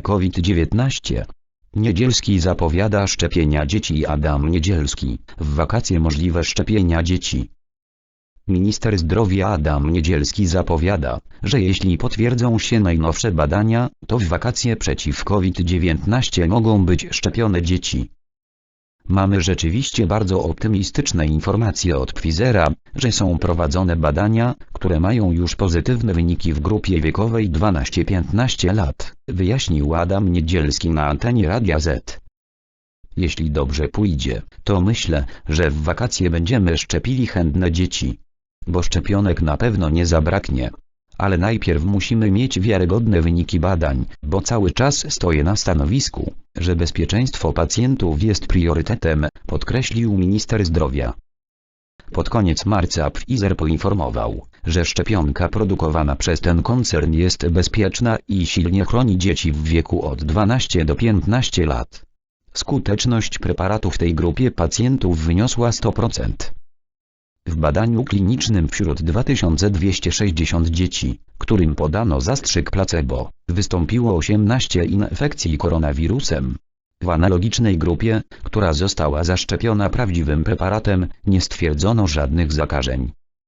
COVID-19. Niedzielski zapowiada szczepienia dzieci Adam Niedzielski, w wakacje możliwe szczepienia dzieci. Minister zdrowia Adam Niedzielski zapowiada, że jeśli potwierdzą się najnowsze badania, to w wakacje przeciw COVID-19 mogą być szczepione dzieci. Mamy rzeczywiście bardzo optymistyczne informacje od Pfizera, że są prowadzone badania, które mają już pozytywne wyniki w grupie wiekowej 12-15 lat, wyjaśnił Adam Niedzielski na antenie Radia Z. Jeśli dobrze pójdzie, to myślę, że w wakacje będziemy szczepili chętne dzieci. Bo szczepionek na pewno nie zabraknie. Ale najpierw musimy mieć wiarygodne wyniki badań, bo cały czas stoję na stanowisku, że bezpieczeństwo pacjentów jest priorytetem, podkreślił minister zdrowia. Pod koniec marca Pfizer poinformował, że szczepionka produkowana przez ten koncern jest bezpieczna i silnie chroni dzieci w wieku od 12 do 15 lat. Skuteczność preparatu w tej grupie pacjentów wyniosła 100%. W badaniu klinicznym wśród 2260 dzieci, którym podano zastrzyk placebo, wystąpiło 18 infekcji koronawirusem. W analogicznej grupie, która została zaszczepiona prawdziwym preparatem, nie stwierdzono żadnych zakażeń.